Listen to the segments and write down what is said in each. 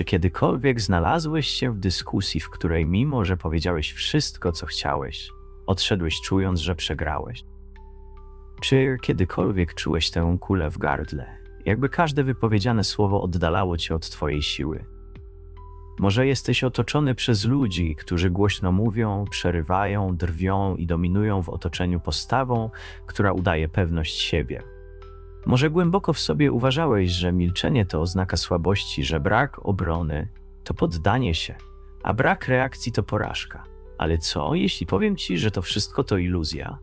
Czy kiedykolwiek znalazłeś się w dyskusji, w której mimo, że powiedziałeś wszystko, co chciałeś, odszedłeś czując, że przegrałeś? Czy kiedykolwiek czułeś tę kulę w gardle, jakby każde wypowiedziane słowo oddalało cię od twojej siły? Może jesteś otoczony przez ludzi, którzy głośno mówią, przerywają, drwią i dominują w otoczeniu postawą, która udaje pewność siebie. Może głęboko w sobie uważałeś, że milczenie to oznaka słabości, że brak obrony to poddanie się, a brak reakcji to porażka. Ale co, jeśli powiem ci, że to wszystko to iluzja?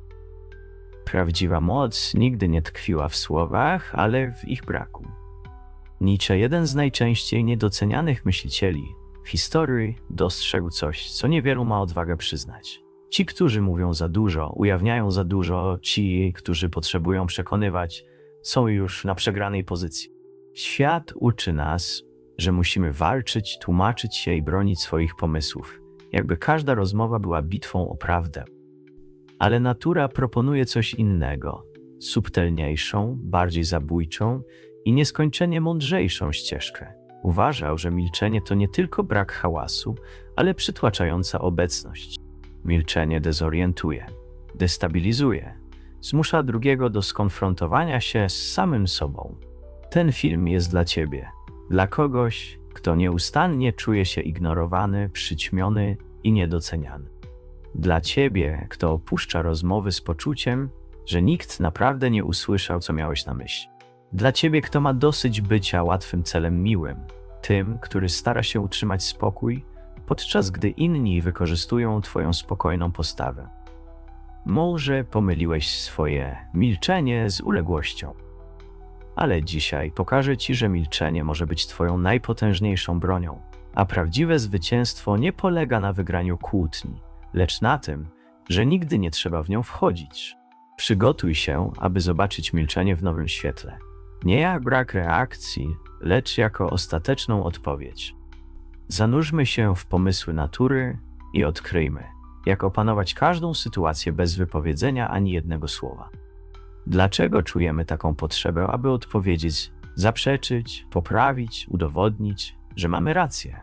Prawdziwa moc nigdy nie tkwiła w słowach, ale w ich braku. Nietzsche, jeden z najczęściej niedocenianych myślicieli w historii, dostrzegł coś, co niewielu ma odwagę przyznać. Ci, którzy mówią za dużo, ujawniają za dużo, ci, którzy potrzebują przekonywać, są już na przegranej pozycji. Świat uczy nas, że musimy walczyć, tłumaczyć się i bronić swoich pomysłów, jakby każda rozmowa była bitwą o prawdę. Ale natura proponuje coś innego, subtelniejszą, bardziej zabójczą i nieskończenie mądrzejszą ścieżkę. Uważał, że milczenie to nie tylko brak hałasu, ale przytłaczająca obecność. Milczenie dezorientuje, destabilizuje, zmusza drugiego do skonfrontowania się z samym sobą. Ten film jest dla ciebie, dla kogoś, kto nieustannie czuje się ignorowany, przyćmiony i niedoceniany. Dla ciebie, kto opuszcza rozmowy z poczuciem, że nikt naprawdę nie usłyszał, co miałeś na myśli. Dla ciebie, kto ma dosyć bycia łatwym celem miłym, tym, który stara się utrzymać spokój, podczas gdy inni wykorzystują twoją spokojną postawę. Może pomyliłeś swoje milczenie z uległością. Ale dzisiaj pokażę ci, że milczenie może być twoją najpotężniejszą bronią, a prawdziwe zwycięstwo nie polega na wygraniu kłótni, lecz na tym, że nigdy nie trzeba w nią wchodzić. Przygotuj się, aby zobaczyć milczenie w nowym świetle. Nie jak brak reakcji, lecz jako ostateczną odpowiedź. Zanurzmy się w pomysły natury i odkryjmy, jak opanować każdą sytuację bez wypowiedzenia ani jednego słowa. Dlaczego czujemy taką potrzebę, aby odpowiedzieć, zaprzeczyć, poprawić, udowodnić, że mamy rację?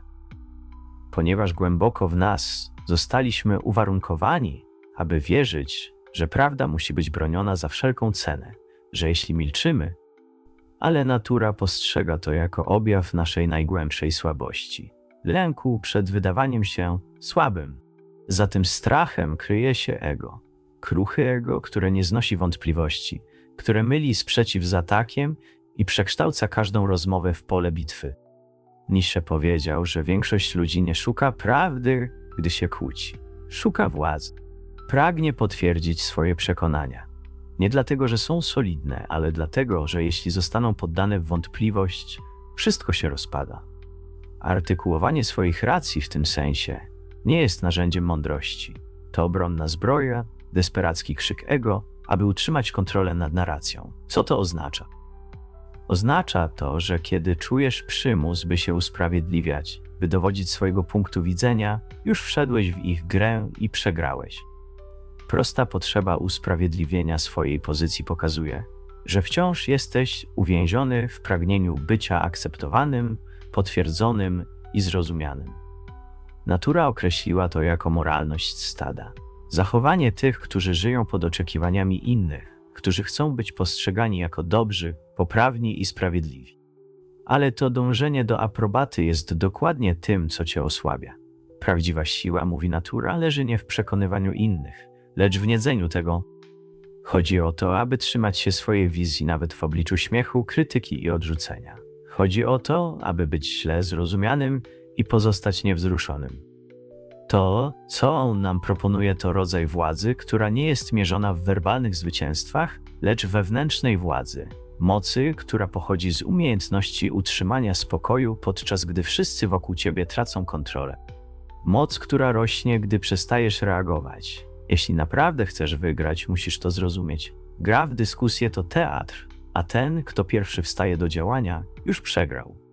Ponieważ głęboko w nas zostaliśmy uwarunkowani, aby wierzyć, że prawda musi być broniona za wszelką cenę, że jeśli milczymy, ale natura postrzega to jako objaw naszej najgłębszej słabości lęku przed wydawaniem się słabym. Za tym strachem kryje się ego, kruchy ego, które nie znosi wątpliwości, które myli sprzeciw z atakiem i przekształca każdą rozmowę w pole bitwy. Nisze powiedział, że większość ludzi nie szuka prawdy, gdy się kłóci. Szuka władzy. Pragnie potwierdzić swoje przekonania. Nie dlatego, że są solidne, ale dlatego, że jeśli zostaną poddane w wątpliwość, wszystko się rozpada. Artykułowanie swoich racji w tym sensie nie jest narzędziem mądrości. To obronna zbroja, desperacki krzyk ego, aby utrzymać kontrolę nad narracją. Co to oznacza? Oznacza to, że kiedy czujesz przymus, by się usprawiedliwiać, by dowodzić swojego punktu widzenia, już wszedłeś w ich grę i przegrałeś. Prosta potrzeba usprawiedliwienia swojej pozycji pokazuje, że wciąż jesteś uwięziony w pragnieniu bycia akceptowanym, potwierdzonym i zrozumianym. Natura określiła to jako moralność stada. Zachowanie tych, którzy żyją pod oczekiwaniami innych, którzy chcą być postrzegani jako dobrzy, poprawni i sprawiedliwi. Ale to dążenie do aprobaty jest dokładnie tym, co cię osłabia. Prawdziwa siła, mówi natura, leży nie w przekonywaniu innych, lecz w niedzeniu tego. Chodzi o to, aby trzymać się swojej wizji nawet w obliczu śmiechu, krytyki i odrzucenia. Chodzi o to, aby być źle zrozumianym i pozostać niewzruszonym. To, co on nam proponuje, to rodzaj władzy, która nie jest mierzona w werbalnych zwycięstwach, lecz wewnętrznej władzy, mocy, która pochodzi z umiejętności utrzymania spokoju, podczas gdy wszyscy wokół ciebie tracą kontrolę. Moc, która rośnie, gdy przestajesz reagować. Jeśli naprawdę chcesz wygrać, musisz to zrozumieć. Gra w dyskusję to teatr, a ten, kto pierwszy wstaje do działania, już przegrał.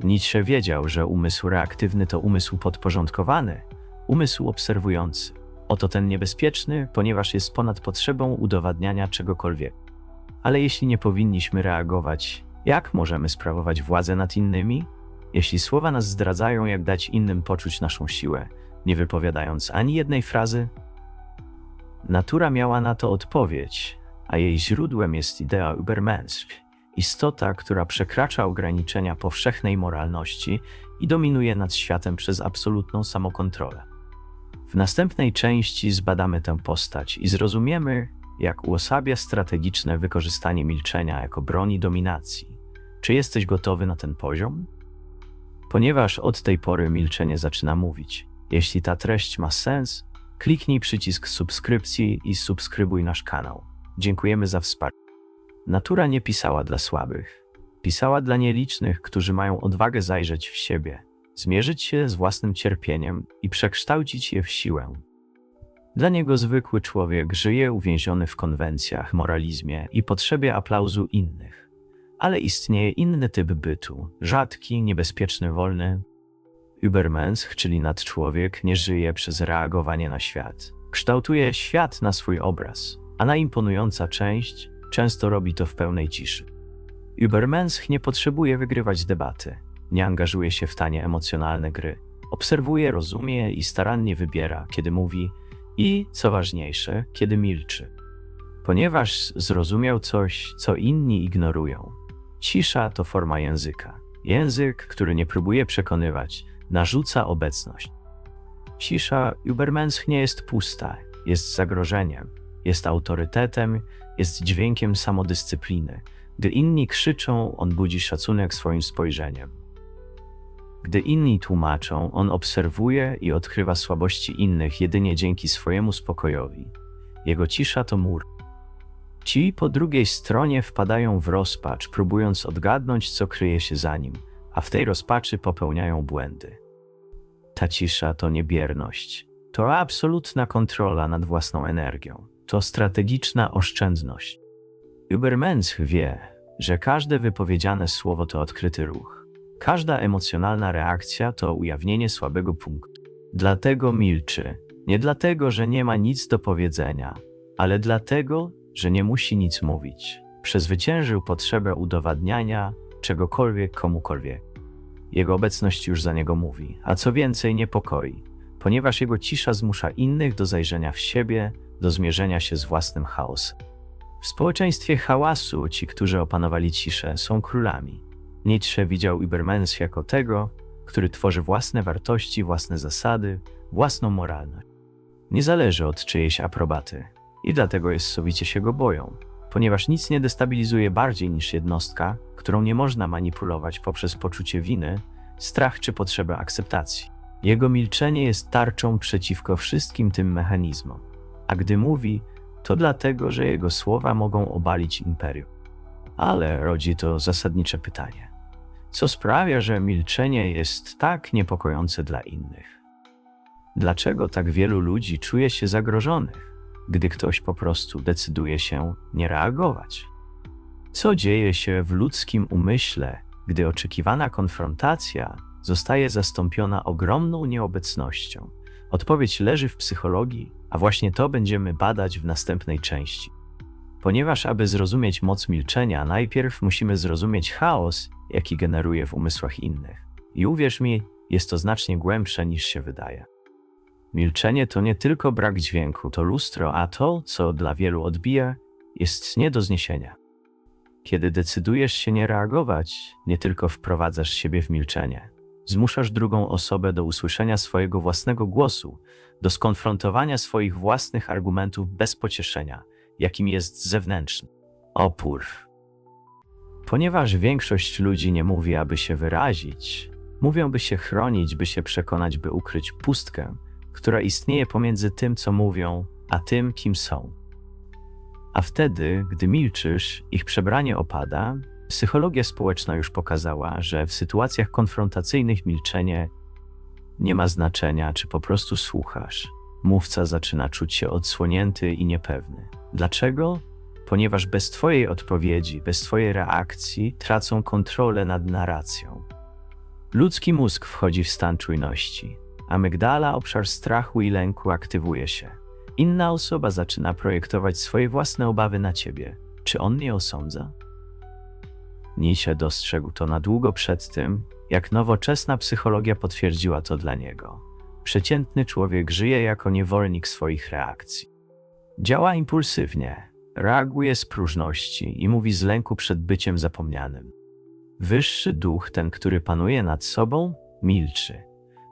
Nietzsche wiedział, że umysł reaktywny to umysł podporządkowany, umysł obserwujący. Oto ten niebezpieczny, ponieważ jest ponad potrzebą udowadniania czegokolwiek. Ale jeśli nie powinniśmy reagować, jak możemy sprawować władzę nad innymi? Jeśli słowa nas zdradzają, jak dać innym poczuć naszą siłę, nie wypowiadając ani jednej frazy? Natura miała na to odpowiedź, a jej źródłem jest idea Übermensch, istota, która przekracza ograniczenia powszechnej moralności i dominuje nad światem przez absolutną samokontrolę. W następnej części zbadamy tę postać i zrozumiemy, jak uosabia strategiczne wykorzystanie milczenia jako broni dominacji. Czy jesteś gotowy na ten poziom? Ponieważ od tej pory milczenie zaczyna mówić. Jeśli ta treść ma sens, kliknij przycisk subskrypcji i subskrybuj nasz kanał. Dziękujemy za wsparcie. Natura nie pisała dla słabych. Pisała dla nielicznych, którzy mają odwagę zajrzeć w siebie, zmierzyć się z własnym cierpieniem i przekształcić je w siłę. Dla niego zwykły człowiek żyje uwięziony w konwencjach, moralizmie i potrzebie aplauzu innych. Ale istnieje inny typ bytu, rzadki, niebezpieczny, wolny. Übermensch, czyli nadczłowiek, nie żyje przez reagowanie na świat. Kształtuje świat na swój obraz, a najimponująca część często robi to w pełnej ciszy. Übermensch nie potrzebuje wygrywać debaty, nie angażuje się w tanie emocjonalne gry. Obserwuje, rozumie i starannie wybiera, kiedy mówi i, co ważniejsze, kiedy milczy. Ponieważ zrozumiał coś, co inni ignorują. Cisza to forma języka. Język, który nie próbuje przekonywać, narzuca obecność. Cisza Übermensch nie jest pusta, jest zagrożeniem, jest autorytetem, jest dźwiękiem samodyscypliny. Gdy inni krzyczą, on budzi szacunek swoim spojrzeniem. Gdy inni tłumaczą, on obserwuje i odkrywa słabości innych jedynie dzięki swojemu spokojowi. Jego cisza to mur. Ci po drugiej stronie wpadają w rozpacz, próbując odgadnąć, co kryje się za nim, a w tej rozpaczy popełniają błędy. Ta cisza to niebierność. To absolutna kontrola nad własną energią. To strategiczna oszczędność. Übermensch wie, że każde wypowiedziane słowo to odkryty ruch. Każda emocjonalna reakcja to ujawnienie słabego punktu. Dlatego milczy. Nie dlatego, że nie ma nic do powiedzenia, ale dlatego, że nie musi nic mówić. Przezwyciężył potrzebę udowadniania czegokolwiek komukolwiek. Jego obecność już za niego mówi, a co więcej niepokoi, ponieważ jego cisza zmusza innych do zajrzenia w siebie, do zmierzenia się z własnym chaosem. W społeczeństwie hałasu ci, którzy opanowali ciszę, są królami. Nietzsche widział Übermensch jako tego, który tworzy własne wartości, własne zasady, własną moralność. Nie zależy od czyjejś aprobaty i dlatego jest sowicie się go boją, ponieważ nic nie destabilizuje bardziej niż jednostka, którą nie można manipulować poprzez poczucie winy, strach czy potrzebę akceptacji. Jego milczenie jest tarczą przeciwko wszystkim tym mechanizmom, a gdy mówi, to dlatego, że jego słowa mogą obalić imperium. Ale rodzi to zasadnicze pytanie: co sprawia, że milczenie jest tak niepokojące dla innych? Dlaczego tak wielu ludzi czuje się zagrożonych, gdy ktoś po prostu decyduje się nie reagować? Co dzieje się w ludzkim umyśle, gdy oczekiwana konfrontacja zostaje zastąpiona ogromną nieobecnością? Odpowiedź leży w psychologii, a właśnie to będziemy badać w następnej części. Ponieważ, aby zrozumieć moc milczenia, najpierw musimy zrozumieć chaos, jaki generuje w umysłach innych. I uwierz mi, jest to znacznie głębsze niż się wydaje. Milczenie to nie tylko brak dźwięku, to lustro, a to, co dla wielu odbija, jest nie do zniesienia. Kiedy decydujesz się nie reagować, nie tylko wprowadzasz siebie w milczenie, zmuszasz drugą osobę do usłyszenia swojego własnego głosu, do skonfrontowania swoich własnych argumentów bez pocieszenia, jakim jest zewnętrzny opór. Ponieważ większość ludzi nie mówi, aby się wyrazić, mówią, by się chronić, by się przekonać, by ukryć pustkę, która istnieje pomiędzy tym, co mówią, a tym, kim są. A wtedy, gdy milczysz, ich przebranie opada. Psychologia społeczna już pokazała, że w sytuacjach konfrontacyjnych milczenie nie ma znaczenia, czy po prostu słuchasz. Mówca zaczyna czuć się odsłonięty i niepewny. Dlaczego? Ponieważ bez Twojej odpowiedzi, bez Twojej reakcji tracą kontrolę nad narracją. Ludzki mózg wchodzi w stan czujności. Amygdala, obszar strachu i lęku, aktywuje się. Inna osoba zaczyna projektować swoje własne obawy na ciebie. Czy on nie osądza? Nietzsche dostrzegł to na długo przed tym, jak nowoczesna psychologia potwierdziła to dla niego. Przeciętny człowiek żyje jako niewolnik swoich reakcji. Działa impulsywnie, reaguje z próżności i mówi z lęku przed byciem zapomnianym. Wyższy duch, ten, który panuje nad sobą, milczy,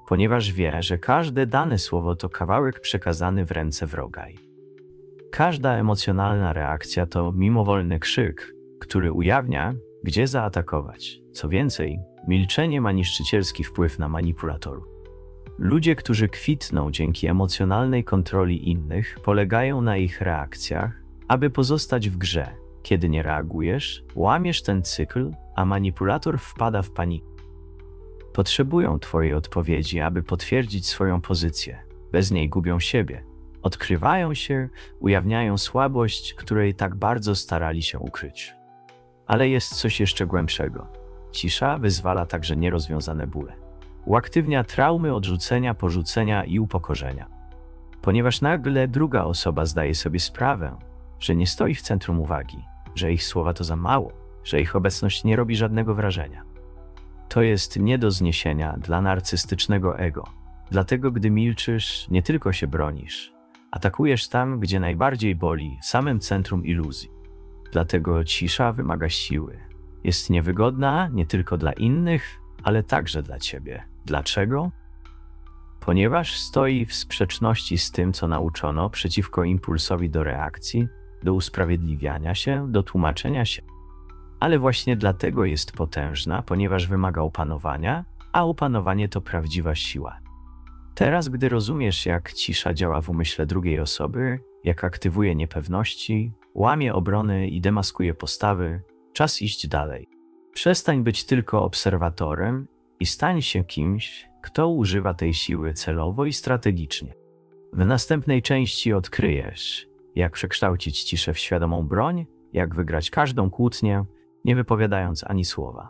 ponieważ wie, że każde dane słowo to kawałek przekazany w ręce wroga. Każda emocjonalna reakcja to mimowolny krzyk, który ujawnia, gdzie zaatakować. Co więcej, milczenie ma niszczycielski wpływ na manipulatorów. Ludzie, którzy kwitną dzięki emocjonalnej kontroli innych, polegają na ich reakcjach, aby pozostać w grze. Kiedy nie reagujesz, łamiesz ten cykl, a manipulator wpada w panikę. Potrzebują Twojej odpowiedzi, aby potwierdzić swoją pozycję. Bez niej gubią siebie. Odkrywają się, ujawniają słabość, której tak bardzo starali się ukryć. Ale jest coś jeszcze głębszego. Cisza wyzwala także nierozwiązane bóle. Uaktywnia traumy odrzucenia, porzucenia i upokorzenia. Ponieważ nagle druga osoba zdaje sobie sprawę, że nie stoi w centrum uwagi, że ich słowa to za mało, że ich obecność nie robi żadnego wrażenia. To jest nie do zniesienia dla narcystycznego ego. Dlatego, gdy milczysz, nie tylko się bronisz, atakujesz tam, gdzie najbardziej boli, w samym centrum iluzji. Dlatego cisza wymaga siły. Jest niewygodna nie tylko dla innych, ale także dla ciebie. Dlaczego? Ponieważ stoi w sprzeczności z tym, co nauczono, przeciwko impulsowi do reakcji, do usprawiedliwiania się, do tłumaczenia się. Ale właśnie dlatego jest potężna, ponieważ wymaga opanowania, a opanowanie to prawdziwa siła. Teraz, gdy rozumiesz, jak cisza działa w umyśle drugiej osoby, jak aktywuje niepewności, łamie obrony i demaskuje postawy, czas iść dalej. Przestań być tylko obserwatorem i stań się kimś, kto używa tej siły celowo i strategicznie. W następnej części odkryjesz, jak przekształcić ciszę w świadomą broń, jak wygrać każdą kłótnię, nie wypowiadając ani słowa.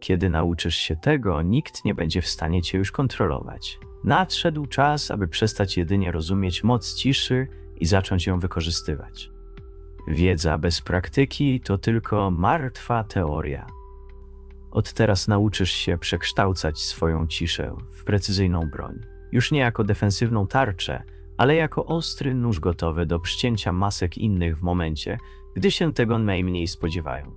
Kiedy nauczysz się tego, nikt nie będzie w stanie cię już kontrolować. Nadszedł czas, aby przestać jedynie rozumieć moc ciszy i zacząć ją wykorzystywać. Wiedza bez praktyki to tylko martwa teoria. Od teraz nauczysz się przekształcać swoją ciszę w precyzyjną broń. Już nie jako defensywną tarczę, ale jako ostry nóż gotowy do przycięcia masek innych w momencie, gdy się tego najmniej spodziewają.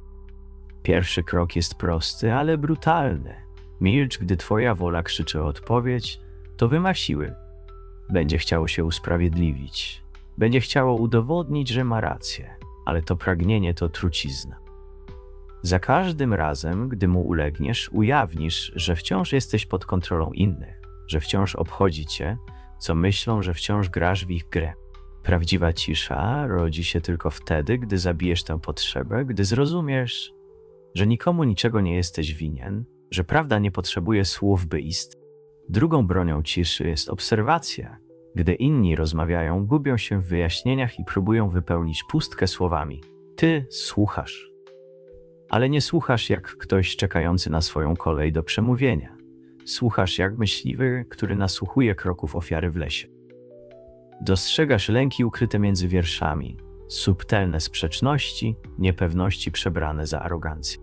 Pierwszy krok jest prosty, ale brutalny. Milcz, gdy twoja wola krzyczy o odpowiedź, to wyma siły. Będzie chciało się usprawiedliwić. Będzie chciało udowodnić, że ma rację, ale to pragnienie to trucizna. Za każdym razem, gdy mu ulegniesz, ujawnisz, że wciąż jesteś pod kontrolą innych, że wciąż obchodzi cię, co myślą, że wciąż grasz w ich grę. Prawdziwa cisza rodzi się tylko wtedy, gdy zabijesz tę potrzebę, gdy zrozumiesz, że nikomu niczego nie jesteś winien, że prawda nie potrzebuje słów, by istnieć. Drugą bronią ciszy jest obserwacja. Gdy inni rozmawiają, gubią się w wyjaśnieniach i próbują wypełnić pustkę słowami. Ty słuchasz. Ale nie słuchasz jak ktoś czekający na swoją kolej do przemówienia. Słuchasz jak myśliwy, który nasłuchuje kroków ofiary w lesie. Dostrzegasz lęki ukryte między wierszami, subtelne sprzeczności, niepewności przebrane za arogancję.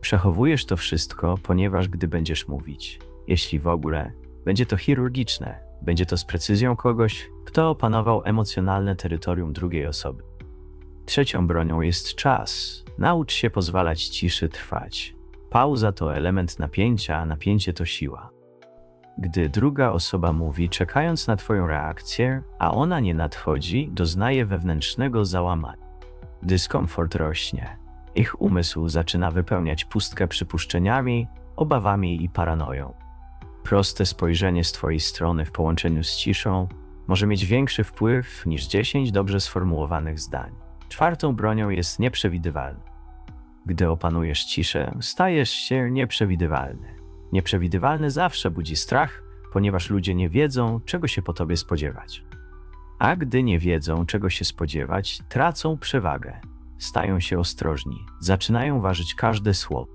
Przechowujesz to wszystko, ponieważ gdy będziesz mówić, jeśli w ogóle, będzie to chirurgiczne, będzie to z precyzją kogoś, kto opanował emocjonalne terytorium drugiej osoby. Trzecią bronią jest czas. Naucz się pozwalać ciszy trwać. Pauza to element napięcia, a napięcie to siła. Gdy druga osoba mówi, czekając na Twoją reakcję, a ona nie nadchodzi, doznaje wewnętrznego załamania. Dyskomfort rośnie. Ich umysł zaczyna wypełniać pustkę przypuszczeniami, obawami i paranoją. Proste spojrzenie z Twojej strony w połączeniu z ciszą może mieć większy wpływ niż 10 dobrze sformułowanych zdań. Czwartą bronią jest nieprzewidywalny. Gdy opanujesz ciszę, stajesz się nieprzewidywalny. Nieprzewidywalny zawsze budzi strach, ponieważ ludzie nie wiedzą, czego się po tobie spodziewać. A gdy nie wiedzą, czego się spodziewać, tracą przewagę. Stają się ostrożni, zaczynają ważyć każde słowo.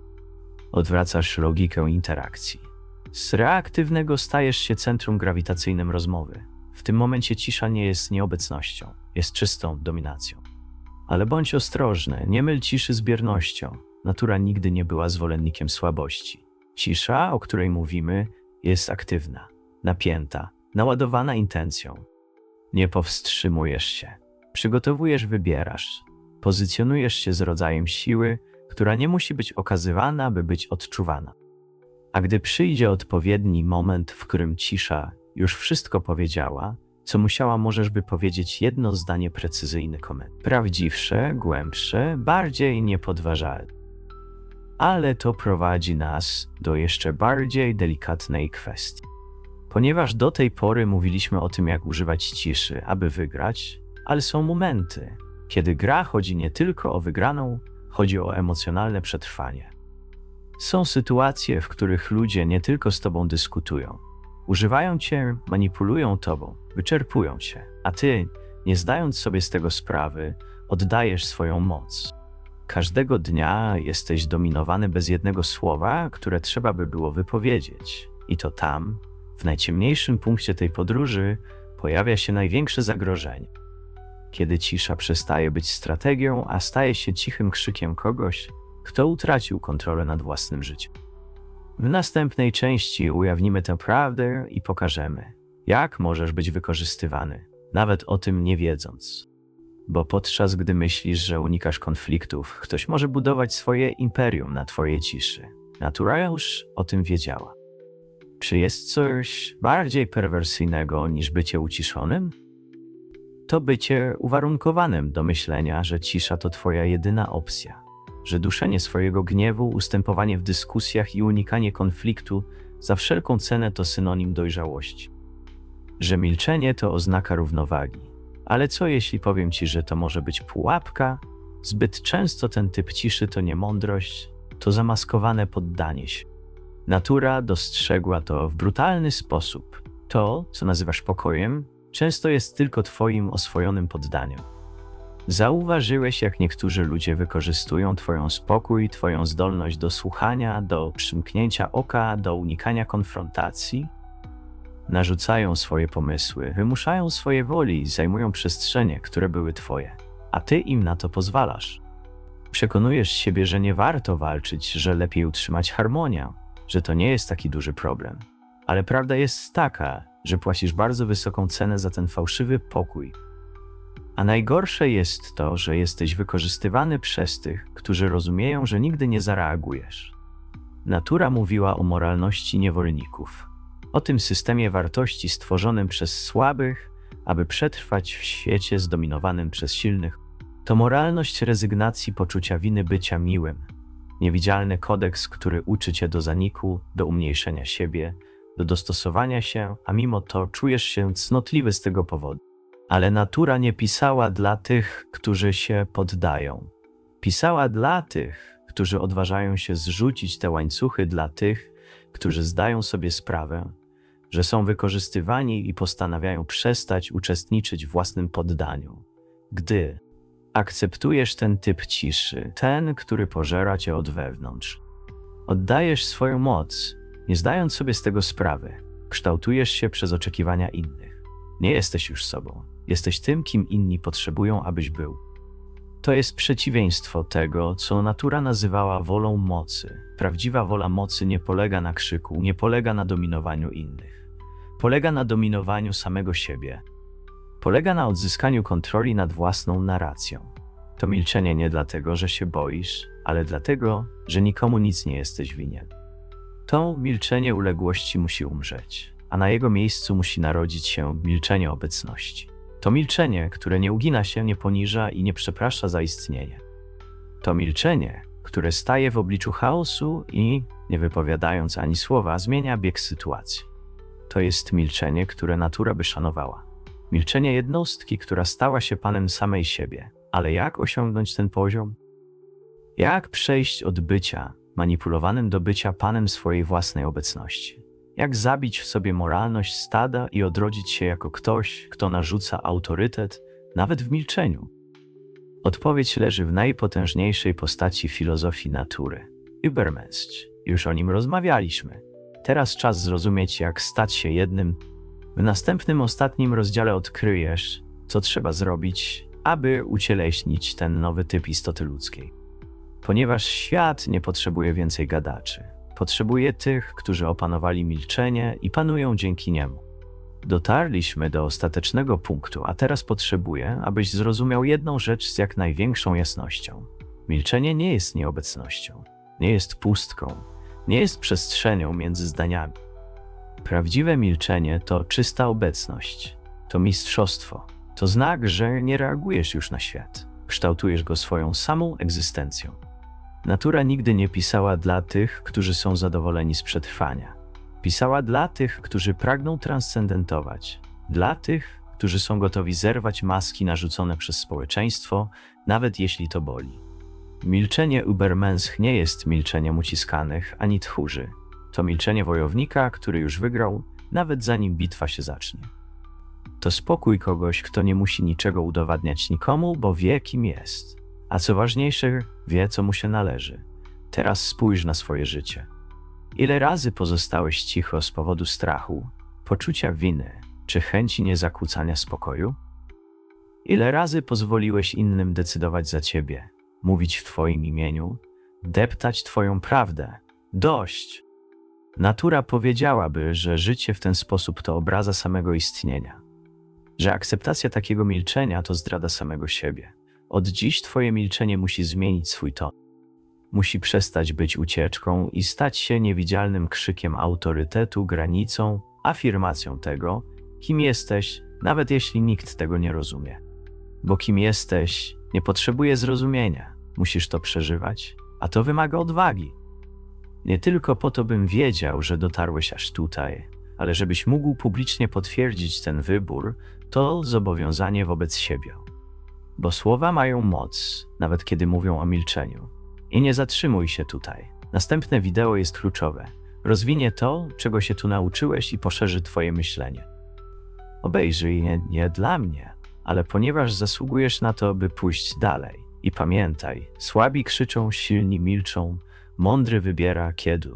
Odwracasz logikę interakcji. Z reaktywnego stajesz się centrum grawitacyjnym rozmowy. W tym momencie cisza nie jest nieobecnością, jest czystą dominacją. Ale bądź ostrożny, nie myl ciszy z biernością. natura nigdy nie była zwolennikiem słabości. Cisza, o której mówimy, jest aktywna, napięta, naładowana intencją. Nie powstrzymujesz się. Przygotowujesz, wybierasz. Pozycjonujesz się z rodzajem siły, która nie musi być okazywana, by być odczuwana. A gdy przyjdzie odpowiedni moment, w którym cisza już wszystko powiedziała, co musiała, możesz by powiedzieć jedno zdanie precyzyjny komentarz. Prawdziwsze, głębsze, bardziej niepodważalne. Ale to prowadzi nas do jeszcze bardziej delikatnej kwestii. Ponieważ do tej pory mówiliśmy o tym, jak używać ciszy, aby wygrać, ale są momenty, kiedy gra chodzi nie tylko o wygraną, chodzi o emocjonalne przetrwanie. Są sytuacje, w których ludzie nie tylko z tobą dyskutują, używają cię, manipulują tobą, wyczerpują cię, a ty, nie zdając sobie z tego sprawy, oddajesz swoją moc. Każdego dnia jesteś dominowany bez jednego słowa, które trzeba by było wypowiedzieć. I to tam, w najciemniejszym punkcie tej podróży, pojawia się największe zagrożenie. Kiedy cisza przestaje być strategią, a staje się cichym krzykiem kogoś, kto utracił kontrolę nad własnym życiem. W następnej części ujawnimy tę prawdę i pokażemy, jak możesz być wykorzystywany, nawet o tym nie wiedząc. Bo podczas gdy myślisz, że unikasz konfliktów, ktoś może budować swoje imperium na twojej ciszy. Natura już o tym wiedziała. Czy jest coś bardziej perwersyjnego niż bycie uciszonym? To bycie uwarunkowanym do myślenia, że cisza to twoja jedyna opcja, że duszenie swojego gniewu, ustępowanie w dyskusjach i unikanie konfliktu za wszelką cenę to synonim dojrzałości, że milczenie to oznaka równowagi. Ale co jeśli powiem ci, że to może być pułapka? Zbyt często ten typ ciszy to nie mądrość, to zamaskowane poddanie się. Natura dostrzegła to w brutalny sposób. To, co nazywasz pokojem, często jest tylko Twoim oswojonym poddaniem. Zauważyłeś, jak niektórzy ludzie wykorzystują Twoją spokój, Twoją zdolność do słuchania, do przymknięcia oka, do unikania konfrontacji? Narzucają swoje pomysły, wymuszają swoje woli, zajmują przestrzenie, które były Twoje, a Ty im na to pozwalasz. Przekonujesz siebie, że nie warto walczyć, że lepiej utrzymać harmonię, że to nie jest taki duży problem. Ale prawda jest taka, że płacisz bardzo wysoką cenę za ten fałszywy pokój. A najgorsze jest to, że jesteś wykorzystywany przez tych, którzy rozumieją, że nigdy nie zareagujesz. Natura mówiła o moralności niewolników, o tym systemie wartości stworzonym przez słabych, aby przetrwać w świecie zdominowanym przez silnych. To moralność rezygnacji poczucia winy bycia miłym, niewidzialny kodeks, który uczy cię do zaniku, do umniejszenia siebie, do dostosowania się, a mimo to czujesz się cnotliwy z tego powodu. Ale natura nie pisała dla tych, którzy się poddają. Pisała dla tych, którzy odważają się zrzucić te łańcuchy, dla tych, którzy zdają sobie sprawę, że są wykorzystywani i postanawiają przestać uczestniczyć w własnym poddaniu. Gdy akceptujesz ten typ ciszy, ten, który pożera cię od wewnątrz, oddajesz swoją moc, nie zdając sobie z tego sprawy, kształtujesz się przez oczekiwania innych. Nie jesteś już sobą, jesteś tym, kim inni potrzebują, abyś był. To jest przeciwieństwo tego, co natura nazywała wolą mocy. Prawdziwa wola mocy nie polega na krzyku, nie polega na dominowaniu innych. Polega na dominowaniu samego siebie. Polega na odzyskaniu kontroli nad własną narracją. To milczenie nie dlatego, że się boisz, ale dlatego, że nikomu nic nie jesteś winien. To milczenie uległości musi umrzeć, a na jego miejscu musi narodzić się milczenie obecności. To milczenie, które nie ugina się, nie poniża i nie przeprasza za istnienie. To milczenie, które staje w obliczu chaosu i, nie wypowiadając ani słowa, zmienia bieg sytuacji. To jest milczenie, które natura by szanowała. Milczenie jednostki, która stała się panem samej siebie. Ale jak osiągnąć ten poziom? Jak przejść od bycia manipulowanym do bycia panem swojej własnej obecności? Jak zabić w sobie moralność stada i odrodzić się jako ktoś, kto narzuca autorytet, nawet w milczeniu? Odpowiedź leży w najpotężniejszej postaci filozofii natury Übermensch. Już o nim rozmawialiśmy. Teraz czas zrozumieć, jak stać się jednym. W następnym, ostatnim rozdziale odkryjesz, co trzeba zrobić, aby ucieleśnić ten nowy typ istoty ludzkiej. Ponieważ świat nie potrzebuje więcej gadaczy. Potrzebuje tych, którzy opanowali milczenie i panują dzięki niemu. Dotarliśmy do ostatecznego punktu, a teraz potrzebuję, abyś zrozumiał jedną rzecz z jak największą jasnością. Milczenie nie jest nieobecnością, nie jest pustką, nie jest przestrzenią między zdaniami. Prawdziwe milczenie to czysta obecność, to mistrzostwo, to znak, że nie reagujesz już na świat, kształtujesz go swoją samą egzystencją. Natura nigdy nie pisała dla tych, którzy są zadowoleni z przetrwania. Pisała dla tych, którzy pragną transcendentować, dla tych, którzy są gotowi zerwać maski narzucone przez społeczeństwo, nawet jeśli to boli. Milczenie Ubermensch nie jest milczeniem uciskanych ani tchórzy. To milczenie wojownika, który już wygrał, nawet zanim bitwa się zacznie. To spokój kogoś, kto nie musi niczego udowadniać nikomu, bo wie, kim jest. A co ważniejsze, wie, co mu się należy. Teraz spójrz na swoje życie. Ile razy pozostałeś cicho z powodu strachu, poczucia winy czy chęci niezakłócania spokoju? Ile razy pozwoliłeś innym decydować za ciebie, mówić w Twoim imieniu, deptać Twoją prawdę? Dość! Natura powiedziałaby, że życie w ten sposób to obraza samego istnienia, że akceptacja takiego milczenia to zdrada samego siebie. Od dziś Twoje milczenie musi zmienić swój ton. Musi przestać być ucieczką i stać się niewidzialnym krzykiem autorytetu, granicą, afirmacją tego, kim jesteś, nawet jeśli nikt tego nie rozumie. Bo kim jesteś, nie potrzebuje zrozumienia. Musisz to przeżywać, a to wymaga odwagi. Nie tylko po to, bym wiedział, że dotarłeś aż tutaj, ale żebyś mógł publicznie potwierdzić ten wybór, to zobowiązanie wobec siebie. Bo słowa mają moc, nawet kiedy mówią o milczeniu. I nie zatrzymuj się tutaj. Następne wideo jest kluczowe. Rozwinie to, czego się tu nauczyłeś i poszerzy Twoje myślenie. Obejrzyj je nie dla mnie, ale ponieważ zasługujesz na to, by pójść dalej. I pamiętaj, słabi krzyczą, silni milczą, mądry wybiera kiedy.